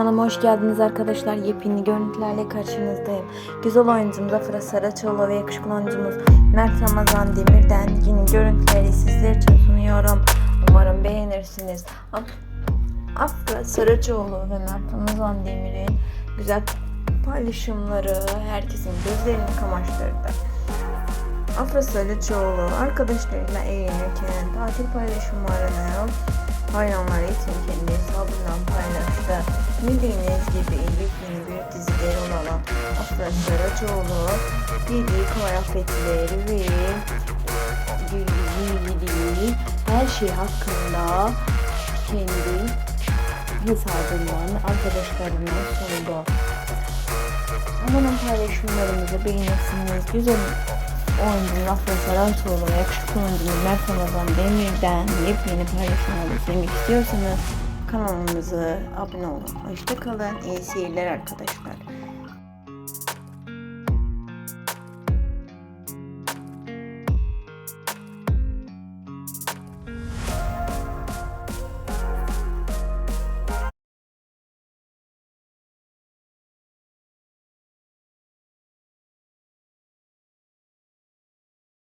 Kanalıma hoş geldiniz arkadaşlar. Yepyeni görüntülerle karşınızdayım. Güzel oyuncumuz Afra Saraçoğlu ve yakışıklı oyuncumuz Mert Ramazan Demir'den yeni görüntüleri sizler için sunuyorum. Umarım beğenirsiniz. Af- Afra Saraçoğlu ve Mert Ramazan Demir'in güzel paylaşımları herkesin gözlerini kamaştırdı. Afra Saraçoğlu arkadaşlarıyla eğlenirken tatil paylaşımlarını hayranlar için kendi hesabından paylaştı. Bildiğiniz gibi yepyeni bir dizileri olan Afra Saraçoğlu giydiği kıyafetleri ve giydiği her şey hakkında kendi hesabından arkadaşlarına sundu. Umarım paylaşımlarımızı beğenirsiniz. Güzel oyuncu Afra Saraçoğlu ve yakışıklı oyuncumuz Mert Demir'den yepyeni paylaşımları izlemek istiyorsanız kanalımıza abone olun. Hoşçakalın. İyi seyirler arkadaşlar.